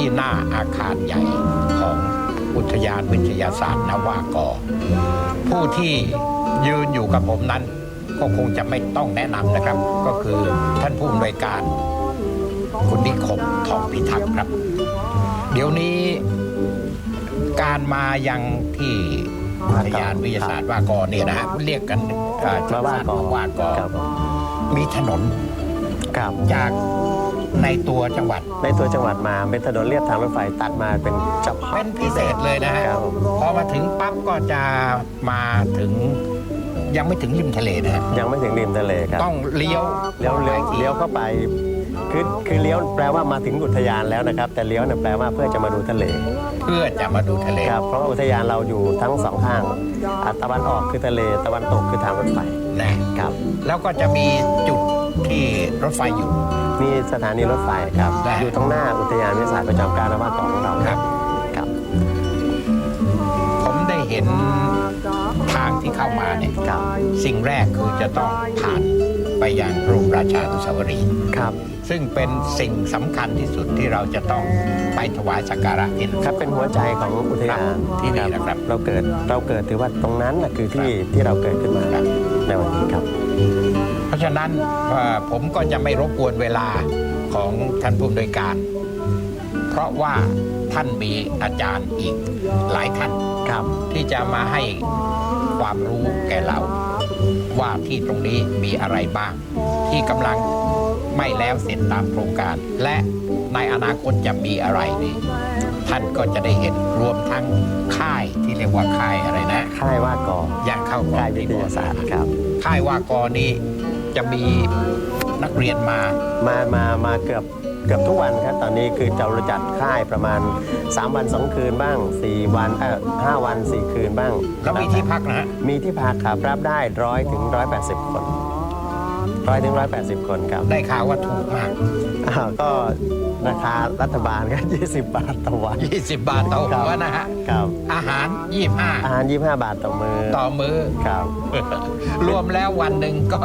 ผมมาที่หน้าอาคารใหญ่ของอุทยานวิทยาศาสตร์นวากอผู้ที่ยืนอยู่กับผมนั้น ก็คงจะไม่ต้องแนะนำนะครับ ก็คือท่านผู้อำนวยการคุณนิคมทองพิทักษ์ครับ เดี๋ยวนี้การมายังที่อุทยานวิทยาศาสตร์ว่ากอเนี่ยนะฮะเรียกกันเอ่อมาว่ากอว่ากอครับผมมีถนนครับจาก ในตัวจังหวัด ในตัวจังหวัดมาเป็นถนนเลียบทางรถไฟตัดมาเป็นเฉพาะเป็นพิเศษเลยนะฮะครับผมพอมาถึงปั๊บก็จะมาถึงยังไม่ถึงริมทะเลนะฮะยังไม่ถึงริมทะเลครับต้องเลี้ยวเลี้ยวเลี้ยวไปที่เลี้ยวเข้าไปคือคือเลี้ยวแปลว่ามาถึงอุทยานแล้วนะครับ แต่เลี้ยวเนี่ยแปลว่าเพื่อจะมาดูทะเล เพื่อจะมาดูทะเล ครับเพราะว่าอุทยานเราอยู่ทั้งสองข้างอะตะวันออกคือทะเล ตะวันตกคือทางรถไฟนะ ครับ แล้วก็จะมีจุดที่รถไฟอยู่ มีสถานีรถไฟครับ ได้ อยู่ตรงหน้าอุทยานวิทยาศาสตร์ประจำการนวากรของเราครับ ครับ ผมได้เห็นทางที่เข้ามาเนี่ย ครับ สิ่งแรกคือจะต้องผ่าน ไปยังโรงราชานุสาวรีย์ครับซึ่งเป็นสิ่งสำคัญที่สุดที่เราจะต้องไปถวายสักการะที่นั่น ครับเป็นหัวใจของอุทยานที่นี่นะครับ เราเกิดเราเกิดถือว่าตรงนั้นนะคือที่ที่เราเกิดขึ้นมาครับในวันนี้ครับ เพราะฉะนั้นเอ่อผมก็จะไม่รบกวนเวลาของท่านผู้อำนวยการ เพราะว่าท่านมีอาจารย์อีกหลายท่าน ครับ ที่จะมาให้ความรู้แก่เรา ว่าที่ตรงนี้มีอะไรบ้าง ที่กำลังไม่แล้วเสร็จตามโครงการ และในอนาคตจะมีอะไรนี่ท่านก็จะได้เห็นรวมทั้งค่ายที่เรียกว่าค่ายอะไรนะค่ายว่ากออย่างเข้าค่ายวิทยาศาสตร์ครับ ค่ายว่ากอนี้จะมีนักเรียนมา มามามาเกือบ เกือบทุกวันครับ ตอนนี้คือเราจัดค่ายประมาณ 3 วัน 2 คืนบ้าง 4 วันเออห้าวัน 4 คืนบ้างแล้วมีที่พักนะฮะมีที่พักครับรับได้ร้อยถึงร้อยแปดสิบคนร้อยถึงร้อยแปดสิบคนครับได้ข่าวว่าถูกมากอ้าวก็ ราคารัฐบาลก็ 20 บาทต่อวัน 20 บาทต่อหัวนะฮะ ครับ อาหาร อาหาร 25 บาทต่อมือ25ต่อมือ ครับ รวมแล้ววันหนึ่งก็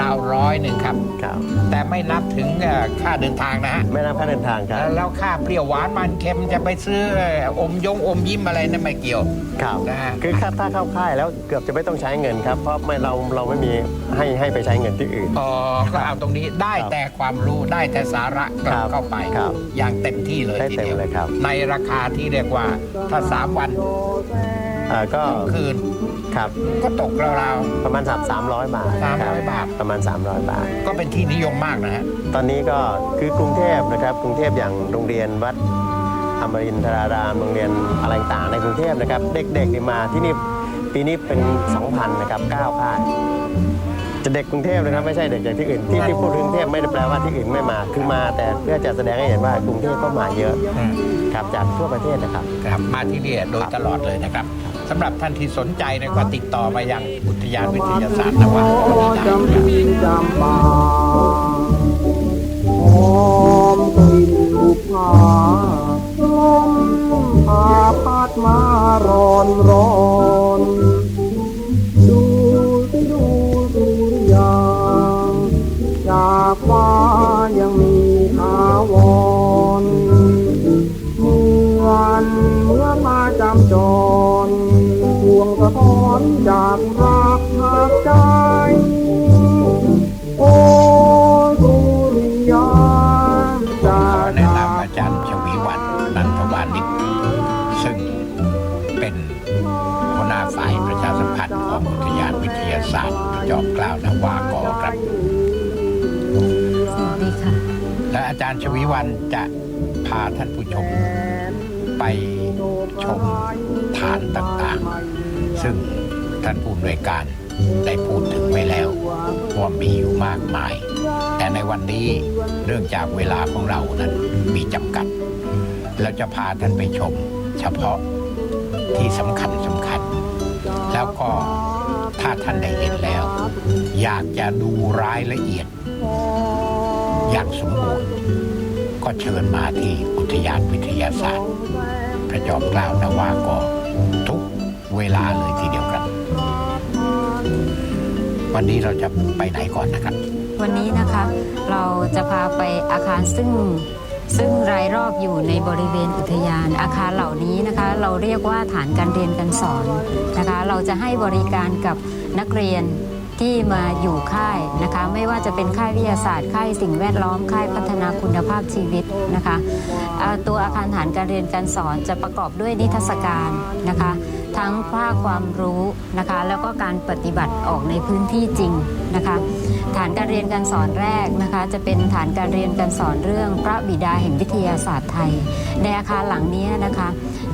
ราวๆร้อยหนึ่งครับ ครับ แต่ไม่นับถึงเอ่อค่าเดินทางนะฮะ ไม่รับค่าเดินทางครับ แล้วค่าเปรี้ยวหวานมันเค็มจะไปซื้อเอ่ออมยงอมยิ้มอะไรนั่นไม่เกี่ยว ครับ นะฮะ คือถ้าถ้าเข้าค่ายแล้วเกือบจะไม่ต้องใช้เงินครับ เพราะไม่เราเราไม่มีให้ให้ไปใช้เงินที่อื่น อ๋อก็เอาตรงนี้ได้ครับแต่ความรู้ได้แต่สาระกลับครับเข้าไป ครับอย่างเต็มที่เลยได้ทีเต็มเดียวเลยครับ ในราคาที่เรียกว่าถ้า3วันอ่าก็คืนครับก็ตกราว ประมาณสามร้อยบาทค300บาท ประมาณ 300 บาท ๆก็เป็นที่นิยมมากนะฮะ ตอนนี้ก็คือกรุงเทพนะครับ กรุงเทพอย่างโรงเรียนวัดอมรินทรารามโรงเรียนอะไรต่างๆในกรุงเทพนะครับ เด็กๆนี่มาที่นี่ปีนี้เป็น 2,000 นะครับ9ค่าย จะเด็กกรุงเทพนะครับไม่ใช่เด็กจากที่อื่นที่ที่พูดถึงกรุงเทพไม่ได้แปลว่าที่อื่นไม่มา คือมาแต่เพื่อจะแสดงให้เห็นว่ากรุงเทพก็มาเยอะครับจากทั่วประเทศนะครับ ครับมาที่นี่โดยตลอดเลยนะครับสำหรับท่านที่สนใจเนยก็ติดต่อมายังอุทยานวิทยาศาสตร์นวากรได้ จำปีจำปาหอมกลิ่นบุพาลมพาพัดมาร้อนร้อน จากรักหักใจ โอ้สุริยาขอแนะนำอาจารย์ชวีวันนันทวานิชซึ่งเป็นหัวหน้าฝ่ายประชาสัมพันธ์ของอุทยานวิทยาศาสตร์จอมกล้าวนวากรครับ สวัสดีค่ะ และอาจารย์ชวีวันจะพาท่านผู้ชมไปชมฐานต่างๆ ซึ่ง ท่านผู้อำนวยการได้พูดถึงไว้แล้วว่ามีอยู่มากมาย แต่ในวันนี้เนื่องจากเวลาของเรานั้นมีจำกัด เราจะพาท่านไปชมเฉพาะที่สำคัญสำคัญ แล้วก็ถ้าท่านได้เห็นแล้ว อยากจะดูรายละเอียด อย่างสมบูรณ์ ก็เชิญมาที่อุทยานวิทยาศาสตร์ พระจอมเกล้านาวากรทุกเวลาเลยทีเดียว วันนี้เราจะไปไหนก่อนนะครับ วันนี้นะคะเราจะพาไปอาคารซึ่งซึ่งรายรอบอยู่ในบริเวณอุทยานอาคารเหล่านี้นะคะ เราเรียกว่าฐานการเรียนการสอนนะคะ เราจะให้บริการกับนักเรียน ที่มาอยู่ค่ายนะคะ ไม่ว่าจะเป็นค่ายวิทยาศาสตร์ค่ายสิ่งแวดล้อมค่ายพัฒนาคุณภาพชีวิตนะคะตัวอาคารฐานการเรียนการสอนจะประกอบด้วยนิทรรศการนะคะ ทั้งภาคความรู้นะคะ แล้วก็การปฏิบัติออกในพื้นที่จริงนะคะ ฐานการเรียนการสอนแรกนะคะ จะเป็นฐานการเรียนการสอนเรื่อง พระบิดาแห่งวิทยาศาสตร์ไทยในอาคารหลังนี้นะคะ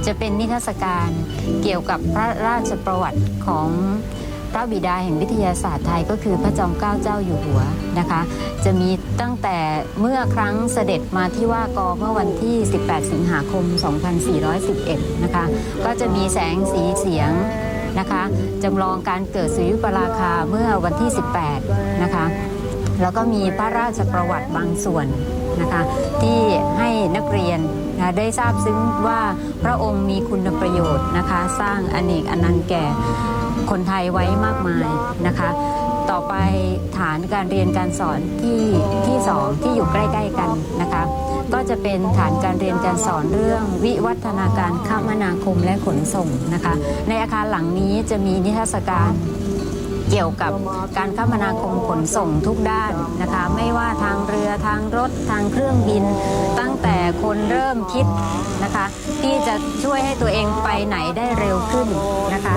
จะเป็นนิทรรศการเกี่ยวกับพระราชประวัติของ พระบิดาแห่งวิทยาศาสตร์ไทยก็คือพระจอมเกล้าเจ้าอยู่หัวนะคะ จะมีตั้งแต่เมื่อครั้งเสด็จมาที่ว่ากอเมื่อวันที่ 18 สิงหาคม 2411 นะคะ ก็จะมีแสงสีเสียงนะคะจำลองการเกิดสุริยุปราคาเมื่อวันที่ 18 นะคะ แล้วก็มีพระราชประวัติบางส่วนนะคะที่ให้นักเรียนนะได้ทราบซึ้งว่าพระองค์มีคุณประโยชน์นะคะ สร้างอเนกอนันต์แก่ คนไทยไว้มากมายนะคะ ต่อไปฐานการเรียนการสอนที่ที่สองที่อยู่ใกล้ ๆกันนะคะ ก็จะเป็นฐานการเรียนการสอนเรื่องวิวัฒนาการคมนาคมและขนส่งนะคะ ในอาคารหลังนี้จะมีนิทรรศการเกี่ยวกับการคมนาคมขนส่งทุกด้านนะคะ ไม่ว่าทางเรือทางรถทางเครื่องบิน ตั้งแต่คนเริ่มคิดนะคะ ที่จะช่วยให้ตัวเองไปไหนได้เร็วขึ้นนะคะ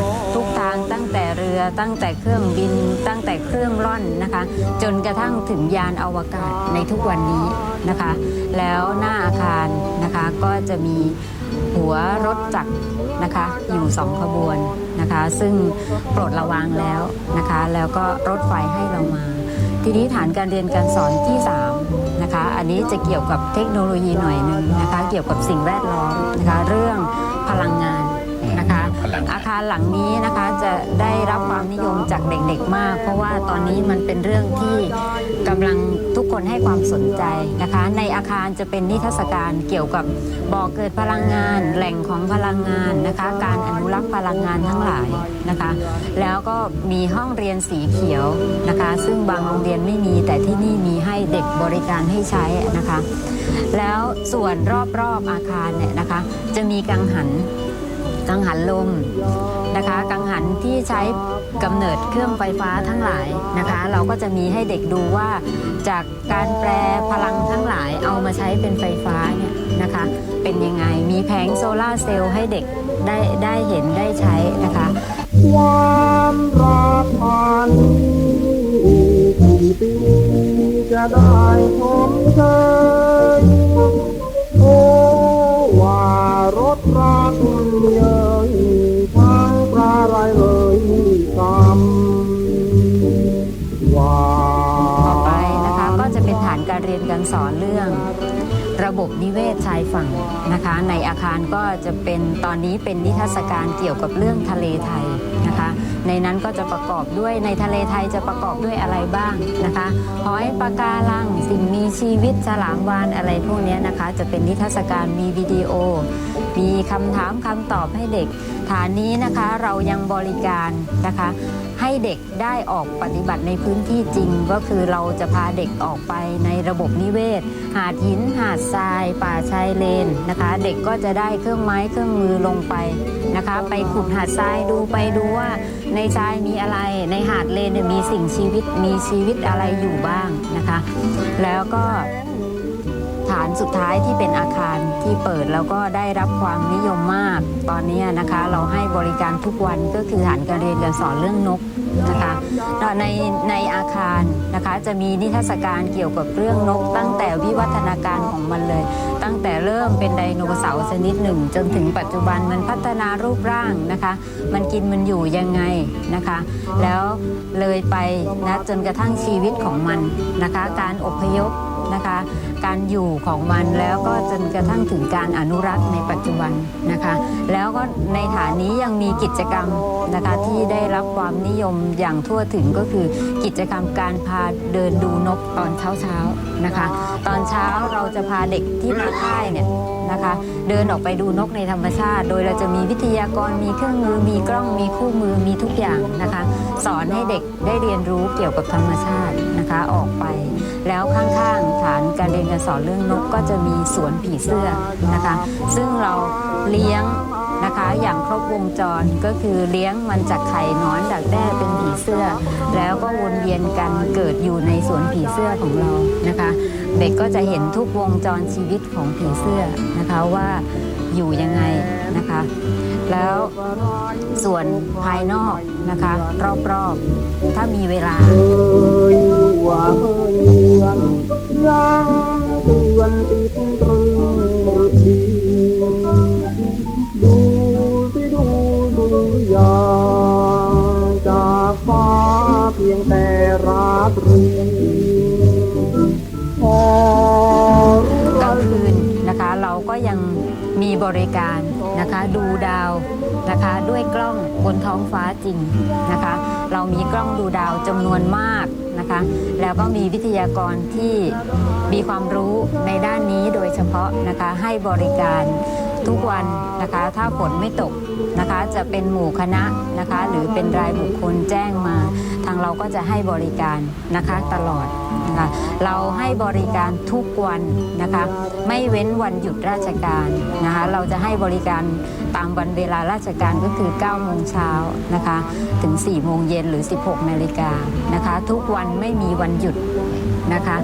ตั้งแต่เรือตั้งแต่เครื่องบิน ตั้งแต่เครื่องร่อนนะคะ จนกระทั่งถึงยานอวกาศในทุกวันนี้นะคะ แล้วหน้าอาคารนะคะก็จะมีหัวรถจักรนะคะอยู่สองขบวนนะคะ ซึ่งโปรดระวังแล้วนะคะ แล้วก็รถไฟให้เรามา ทีนี้ฐานการเรียนการสอนที่ 3 นะคะ อันนี้จะเกี่ยวกับเทคโนโลยีหน่อยหนึ่งนะคะ เกี่ยวกับสิ่งแวดล้อมนะคะ เรื่องพลังงาน หลังนี้นะคะจะได้รับความนิยมจากเด็กๆมาก เพราะว่าตอนนี้มันเป็นเรื่องที่กำลังทุกคนให้ความสนใจนะคะ ในอาคารจะเป็นนิทรรศการเกี่ยวกับบ่อเกิดพลังงาน แหล่งของพลังงานนะคะ การอนุรักษ์พลังงานทั้งหลายนะคะ แล้วก็มีห้องเรียนสีเขียวนะคะ ซึ่งบางโรงเรียนไม่มีแต่ที่นี่มีให้เด็กบริการให้ใช้นะคะ แล้วส่วนรอบๆอาคารเนี่ยนะคะ จะมีกังหัน กังหันลมนะคะ กังหันที่ใช้กำเนิดเครื่องไฟฟ้าทั้งหลายนะคะ เราก็จะมีให้เด็กดูว่า จากการแปลพลังทั้งหลายเอามาใช้เป็นไฟฟ้าเนี่ยนะคะ เป็นยังไงมีแผงโซลาเซลล์ให้เด็กได้ได้เห็นได้ใช้นะคะความรักพันกี่ปีจะได้ชมเชยโอ้ว่ารถรักเยยท บบนิเวศชายฝั่งนะคะ ในอาคารก็จะเป็นตอนนี้เป็นนิทรรศการเกี่ยวกับเรื่องทะเลไทยนะคะ ในนั้นก็จะประกอบด้วยในทะเลไทยจะประกอบด้วยอะไรบ้างนะคะหอยปะการังสิ่งมีชีวิตฉลามวานอะไรพวกนี้นะคะ จะเป็นนิทรรศการมีวิดีโอ มีคำถามคำตอบให้เด็ก ฐานนี้นะคะเรายังบริการนะคะ ให้เด็กได้ออกปฏิบัติในพื้นที่จริง ก็คือเราจะพาเด็กออกไปในระบบนิเวศ หาดหินหาดทราย ป่าชายเลนนะคะ เด็กก็จะได้เครื่องไม้เครื่องมือลงไปนะคะ ไปขุดหาดทรายดูไปดูว่าในทรายมีอะไร ในหาดเลนมีสิ่งชีวิตมีชีวิตอะไรอยู่บ้างนะคะ แล้วก็ ฐานสุดท้ายที่เป็นอาคารที่เปิดแล้วก็ได้รับความนิยมมาก ตอนนี้นะคะ เราให้บริการทุกวันก็คือฐานการเรียนการสอนเรื่องนกนะคะในในอาคารนะคะจะมีนิทรรศการเกี่ยวกับเรื่องนก ตั้งแต่วิวัฒนาการของมันเลย ตั้งแต่เริ่มเป็นไดโนเสาร์ชนิดหนึ่ง จนถึงปัจจุบันมันพัฒนารูปร่างนะคะ มันกินมันอยู่ยังไงนะคะ แล้วเลยไปนะจนกระทั่งชีวิตของมันนะคะ การอพยพ นะคะ การอยู่ของมันแล้วก็จนกระทั่งถึงการอนุรักษ์ในปัจจุบันนะคะ แล้วก็ในฐานนี้ยังมีกิจกรรมนะคะที่ได้รับความนิยมอย่างทั่วถึงก็คือกิจกรรมการพาเดินดูนกตอนเช้าเช้าๆนะคะ ตอนเช้าเราจะพาเด็กที่มาค่ายเนี่ยนะคะเดินออกไปดูนกในธรรมชาติ โดยเราจะมีวิทยากรมีเครื่องมือ มีกล้องมีคู่มือมีทุกอย่างนะคะ สอนให้เด็กได้เรียนรู้เกี่ยวกับธรรมชาตินะคะออกไปแล้วข้างๆฐานการ เรียนรียนการสอนเรื่องนกก็จะมีสวนผีเสื้อนะคะ ซึ่งเราเลี้ยงนะคะอย่างครบวงจรก็คือเลี้ยงมันจากไข่นอนดักแด้เป็นผีเสื้อ แล้วก็วนเวียนกันเกิดอยู่ในสวนผีเสื้อของเรานะคะ เด็กก็จะเห็นทุกวงจรชีวิตของผีเสื้อนะคะว่าอยู่ยังไงนะคะ แล้วส่วนภายนอกนะคะ รอบๆ ถ้ามีเวลา ยางตือนติดตรึงดีดูสิดูดูยางจากฟ้าเพียงแต่ราตรีพอกลางคืนนะคะเราก็ยังมีบริการนะคะดูดาวนะคะด้วยกล้องบนท้องฟ้าจริงนะคะ เรามีกล้องดูดาวจำนวนมาก นะคะ แล้วก็มีวิทยากรที่มีความรู้ในด้านนี้โดยเฉพาะนะคะให้บริการ ทุกวันนะคะ ถ้าฝนไม่ตกนะคะ จะเป็นหมู่คณะนะคะ หรือเป็นรายบุคคลแจ้งมา ทางเราก็จะให้บริการนะคะตลอดนะคะเราให้บริการทุกวันนะคะ ไม่เว้นวันหยุดราชการนะคะ เราจะให้บริการตามวันเวลาราชการก็คือ 9 โมงเช้านะคะ ถึง 4 โมงเย็นหรือ 16 นาฬิกานะคะ ทุกวันไม่มีวันหยุดนะคะ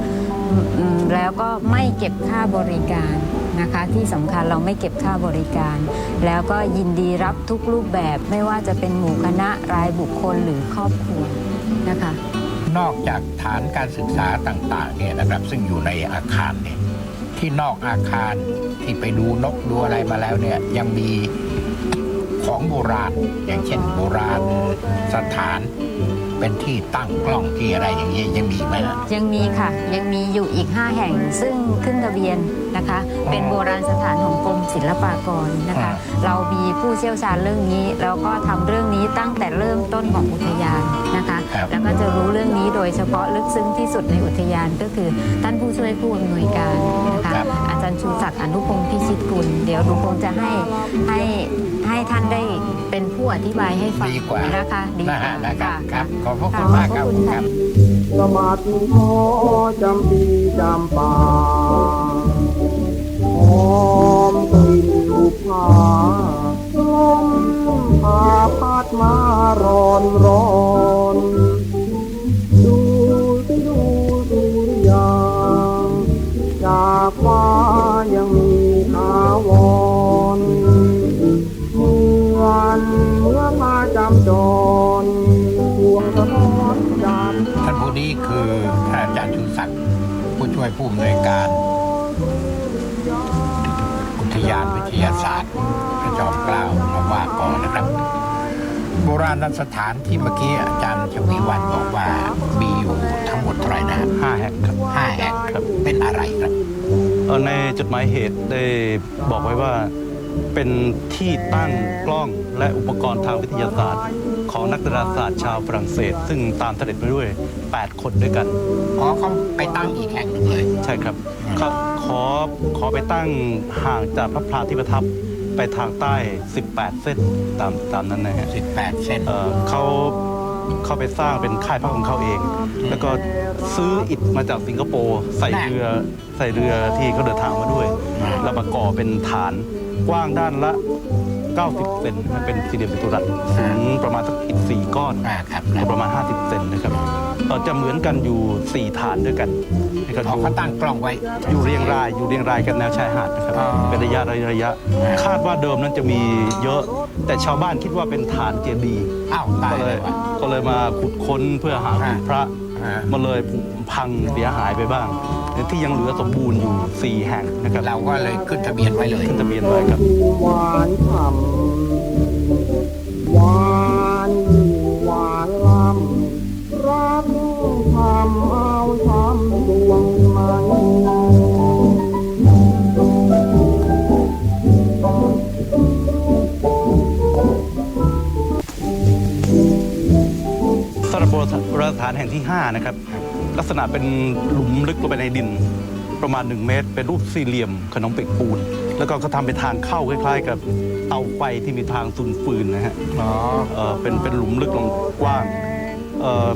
แล้วก็ไม่เก็บค่าบริการ นะคะ ที่สำคัญเราไม่เก็บค่าบริการ แล้วก็ยินดีรับทุกรูปแบบไม่ว่าจะเป็นหมู่คณะรายบุคคลหรือครอบครัวนะคะ นอกจากฐานการศึกษาต่างๆเนี่ยนะครับซึ่งอยู่ในอาคารเนี่ยที่นอกอาคารที่ไปดูนกดูอะไรมาแล้วเนี่ยยังมีของโบราณ อย่างเช่นโบราณสถาน เป็นที่ตั้งกล้องที่อะไรอย่างเงี้ยยังมีอีกไหมฮะยังมีค่ะ ยังมีอยู่อีก 5 แห่งซึ่งขึ้นทะเบียนนะคะ เป็นโบราณสถานของกรมศิลปากรนะคะอ่าเรามีผู้เชี่ยวชาญเรื่องนี้ แล้วก็ทำเรื่องนี้ตั้งแต่เริ่มต้นของอุทยานนะคะครับแล้วก็จะรู้เรื่องนี้โดยเฉพาะลึกซึ้งที่สุดในอุทยานก็คือท่านผู้ช่วยผู้อำนวยการนะคะครับอาจารย์ชูศักดิ์อนุพงศ์พิชิตกุลเดี๋ยวหนูคงจะให้ให้ให้ท่านได้เป็นผู้อธิบายให้ฟังดีกว่านะคะดีนะกฮะว่านะครับคค่ะรับขอบพระคุณมากครับขอบพระคุณคค่ะรับสมัดขอจำปีจำป่าหอมกลิ่นบุพาลมพาพัดมาร้อนร้อนาณสถานที่เมื่อกี้อาจารย์ชวีวันบอกว่ามีอยู่ทั้งหมดเท่าไหร่นะห้าแห่งครับห้าแห่งครับ เป็นอะไรครับเอ่อในจดหมายเหตุได้บอกไว้ว่าเป็นที่ตั้งกล้องและอุปกรณ์ทางวิทยาศาสตร์ ของนักดาราศาสตร์ชาวฝรั่งเศส ซึ่งตามเสด็จไปด้วย 8 คนด้วยกัน อ๋อเขาไปตั้งอีกแห่งหนึ่งเลย ใช่ครับเขาขอขอไปตั้งห่างจากพระพลาที่ประทับ ไปทางใต้ 18 เส้นตามตามนั้นนะฮะ18 เส้น เอ่อเขาเข้าไปสร้างเป็นค่ายพักของเขาเอง แล้วก็ซื้ออิฐมาจากสิงคโปร์ใส่เรือใส่เรือที่เขาเดินทางมาด้วยอ่าแล้วมาก่อเป็นฐานกว้างด้านละ 90 เซนนะเป็นสี่เหลี่ยมจัตุรัสสูงประมาณสักอิฐสี่ก้อนอ่าครับ ก็ประมาณ 50 เซนนะครับเอ่อ จะเหมือนกันอยู่ 4 ฐานด้วยกันนะครับอ๋อเขาตั้งกล้องไว้ อยู่เรียงรายอยู่เรียงรายกันแนวชายหาดนะครับอ๋อเป็นระยะระยะระยะอ่าคาดว่าเดิมนั้นจะมีเยอะ แต่ชาวบ้านคิดว่าเป็นฐานเจดีย์อ้าวตายก็เลเลยยว่ะก็เลยมาขุดค้นเพื่อหาขุดพระอ่ามันเลยผุพังเสียหายไปบ้างแต่ที่ยังเหลือสมบูรณ์อยู่ 4 แห่งนะครับเราก็เลยขึ้นทะเบียนไว้เลยขึ้นทะเบียนไว้ครับหวานฉ่ำ ทำเอาช้ำดวงมันสำหรับโบราณสถานแห่งที่ 5 นะครับ ลักษณะเป็นหลุมลึกลงไปในดิน ประมาณ 1 เมตร เป็นรูปสี่เหลี่ยมขนมเปียกปูน แล้วก็เขาทำเป็นทางเข้าคล้าย ๆ กับเตาไฟที่มีทางสุนฟืนนะฮะอ๋อเอ่อเป็นเป็นหลุมลึกลงกว้างเอ่อ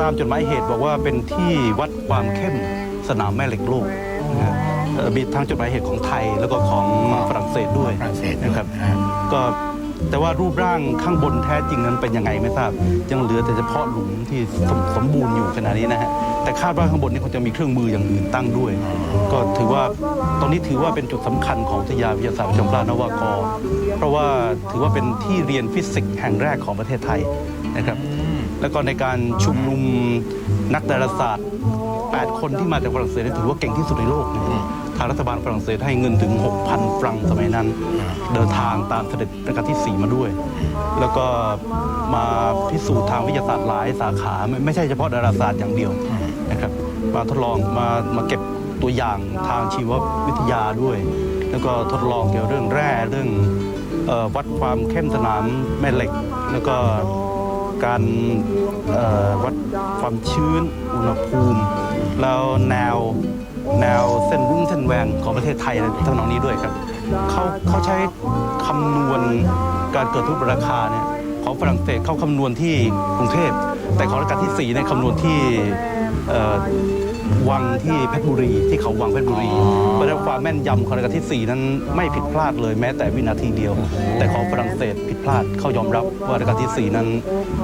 ตามจดหมายเหตุบอกว่าเป็นที่วัดความเข้มสสนามแม่เหล็กโลกนะฮะเอ่อมีทั้งจดหมายเหตุของไทยแล้วก็ของฝรั่งเศสด้วยฝรั่งเศสด้วยนะครับอ่าก็แต่ว่ารูปร่างข้างบนแท้จริงนั้นเป็นยังไงไม่ทราบ ยังเหลือแต่เฉพาะหลุมที่สมสมบูรณ์อยู่ขณะนี้นะฮะแต่คาดว่าข้างบนนี้คงจะมีเครื่องมืออย่างอื่นตั้งด้วย ก็ถือว่าตอนนี้ถือว่าเป็นจุดสำคัญของวิทยาวิทยาศาสตร์จอมเกล้านวากรเพราะว่าถือว่าเป็นที่เรียนฟิสิกส์แห่งแรกของประเทศไทยนะครับ แล้วก็ในการชุมนุมนักดาราศาสตร์ 8 คนที่มาจากฝรั่งเศสนี่ถือว่าเก่งที่สุดในโลกนะทางรัฐบาลฝรั่งเศสให้เงินถึง 6,000 ฟรังสมัยนั้น เดินทางตามเสด็จรัชกาลที่ 4 มาด้วย แล้วก็มาพิสูจน์ทางวิทยาศาสตร์หลายสาขาไม่ไม่ใช่เฉพาะดาราศาสตร์อย่างเดียวนะครับมาทดลองมามาเก็บตัวอย่างทางชีววิทยาด้วย แล้วก็ทดลองเกี่ยวเรื่องแร่เรื่องเออวัดความเข้มสนามแม่เหล็ก แล้วก็ การวัดความชื้นอุณหภูมิ แล้วแนวแนวเส้นรุ้งเส้นแหวงของประเทศไทยในทำนองนี้ด้วยครับเขาเขาใช้คำนวณการเกิดทุกราคาเนี่ยของฝรั่งเศสเขาคำนวณที่กรุงเทพ แต่ของรัชกาลที่4เนี่ยคำนวณที่ วังที่เพชรบุรี ที่เขาวังเพชรบุรีอ๋อเพราะฉะนั้นความแม่นยำของรัชกาลที่ 4 นั้นไม่ผิดพลาดเลยแม้แต่วินาทีเดียว แต่ของฝรั่งเศสผิดพลาดเขายอมรับว่ารัชกาลที่ 4 นั้น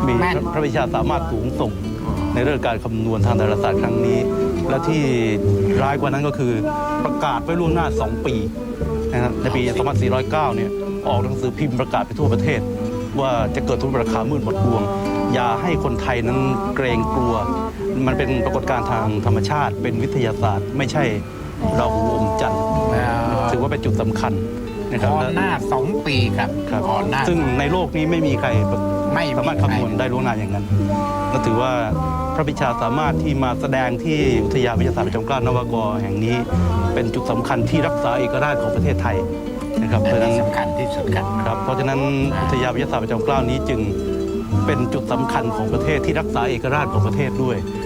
มีแม่น พระวิชาสามารถสูงส่ง ในเรื่องการคำนวณทางดาราศาสตร์ครั้งนี้ และที่ร้ายกว่านั้นก็คือประกาศไว้ล่วงหน้า 2 ปีนะครับในปี 2409 เนี่ยออกหนังสือพิมพ์ประกาศไปทั่วประเทศ ว่าจะเกิดทุนราคามืดหมดดวง อย่าให้คนไทยนั้นเกรงกลัว มันเป็นปรากฏการณ์ทางธรรมชาติ เป็นวิทยาศาสตร์ ไม่ใช่เราหูอมจันทร์ถือว่าเป็นจุดสำคัญนะครับก่อนหน้าสองปีครับครับก่อนหน้าซึ่งในโลกนี้ไม่มีใครไม่มีสามารถใครคำนวณได้ล่วงหน้าอย่างนั้นก็ถือว่าพระบิชาสามารถที่มาแสดงที่อุทยานวิทยาศาสตร์ประจำเกล้านวากรแห่งนี้ เป็นจุดสำคัญที่รักษาเอกราชของประเทศไทยนะครับเพอัราะนฉะนั้นี้นสำคัญที่สุดครับครับเพราะฉะนั้นอุทยานวิทยาศาสตร์ประจำเกล้านี้จึงเป็นจุดสำคัญของประเทศที่รักษาเอกราชของประเทศด้วยเอ่อ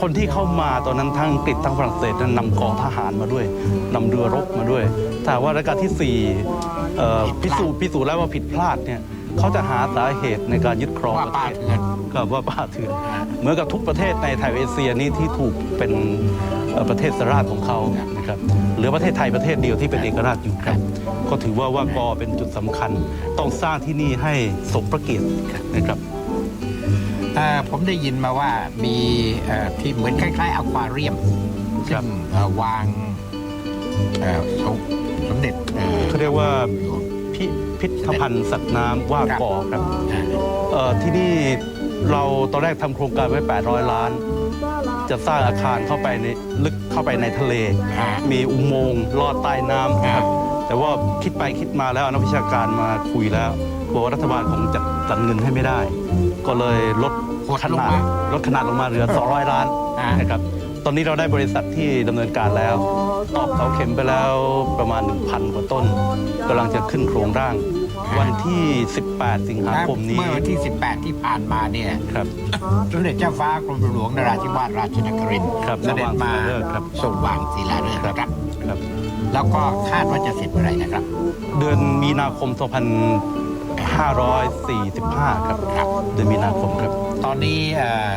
คนที่เข้ามาตอนนั้นทั้งอังกฤษทั้งฝรั่งเศสนั้นนำกองทหารมาด้วยนำเรือรบมาด้วยถ้าหากว่ารัชกาลที่สี่เอ่อผิพิดพลาดสูจน์พิสูจน์แล้วว่าผิดพลาดเนี่ยเขาจะหาสาเหตุในการยึดครองว่าประป้าเทศเถื่อนก็ว่าป้าเถื่อนเหมือนกับทุกประเทศในแถบเอเชียนี้ที่ถูกเป็นเอ่อประเทศสราชของเขานะครับเหลือประเทศไทยประเทศเดียวที่เป็นเอกราชอยู่ครับ ก็ถือว่าว่ากอเป็นจุดสำคัญ ต้องสร้างที่นี่ให้สมพระเกียรตินะครับเอ่อ ผมได้ยินมาว่ามีเอ่อที่เหมือนคล้ายๆอควาเรียมครัซึ่บงเอ่อวางเอ่อสมสมเด็จอ่อเขาเรียกว่าหลวงพิพิธภัณฑ์สัตว์น้ำว่ากอครับอ่าเอ่อที่นี่เราตอนแรกทำโครงการไว้ 800 ล้าน จะสร้างอาคารเข้าไปในลึกเข้าไปในทะเลอ่ามีอุโมงค์ลอดใต้น้ำนะครับอ่แต่ว่าคิดไปคิดมาแล้วนักวิชาการมาคุยแล้วบอกว่ารัฐบาลคงจัดจัดเงินให้ไม่ได้ ก็เลยลดหดขลงนาดมาลดขนาดลงมาเหลือ 200 ล้านอ่านะครับตอนนี้เราได้บริษัทที่ดำเนินการแล้วตอกเสาเข็มไปแล้วประมาณ 1,000 กว่าต้นกำลังจะขึ้นโครงร่าง วันที่ 18 สิงหาคมนี้เมื่อวันที่ 18 ที่ผ่านมาเนี่ยครับสมเด็จเจ้าฟ้ากรมหลวงนราธิวาสราชนครินทร์ครับเสด็จมาสว่างศิลาฤกษ์ครับส่งวางศิลาฤกษ์นะครับครับแล้วก็คาดว่าจะเสร็จเมื่อไหร่นะครับ เดือนมีนาคม 2545 ครับครับ เดือนมีนาคมครับ ตอนนี้เอ่อ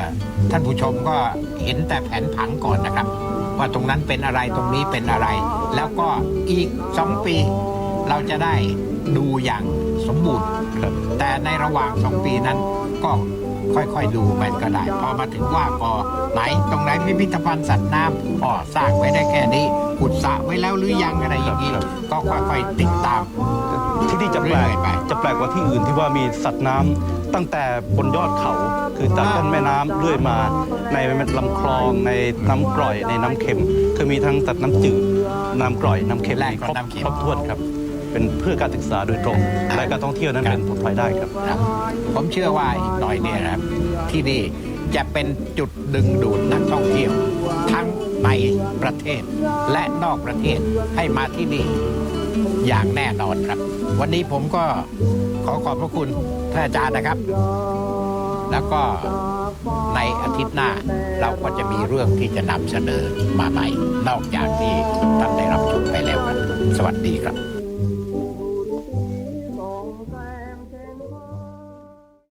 ท่านผู้ชมก็เห็นแต่แผนผังก่อนนะครับ ว่าตรงนั้นเป็นอะไรตรงนี้เป็นอะไร แล้วก็อีกสองปี เราจะได้ดูอย่างสมบูรณ์ ครับ แต่ในระหว่างสองปีนั้นก็ค่อยๆดูไปก็ได้ พอมาถึงว่าก็ไหนตรงไหนพิพิธภัณฑ์สัตว์น้ำอ๋อสร้างไว้ได้แค่นี้ขุดสระไว้แล้วหรือยังอะไรอย่างนี้ครับก็ค่อยๆติดตาม ที่นี่จะแปลกเรื่อยๆไปจะแปลกกว่าที่อื่นที่ว่ามีสัตว์น้ำตั้งแต่บนยอดเขา คือจากต้นแม่น้ำเรื่อยมาในลำคลองในน้ำกร่อยในน้ำเค็ม คือมีทั้งสัตว์น้ำจืดน้ำกร่อยน้ำเค็มและมีครบน้ำเค็มครบถ้วนครับ เป็นเพื่อการศึกษาโดยตรง และการท่องเที่ยวนั้นเป็นผลพลอยได้ครับครับผมเชื่อว่าอีกหน่อยเนี่ยนะครับ ที่นี่จะเป็นจุดดึงดูดนักท่องเที่ยว ทั้งในประเทศและนอกประเทศให้มาที่นี่ อย่างแน่นอนครับ วันนี้ผมก็ขอขอบพระคุณท่านอาจารย์นะครับ แล้วก็ในอาทิตย์หน้าเราก็จะมีเรื่องที่จะนำเสนอมาใหม่ นอกจากที่ท่านได้รับชมไปแล้วครับ สวัสดีครับ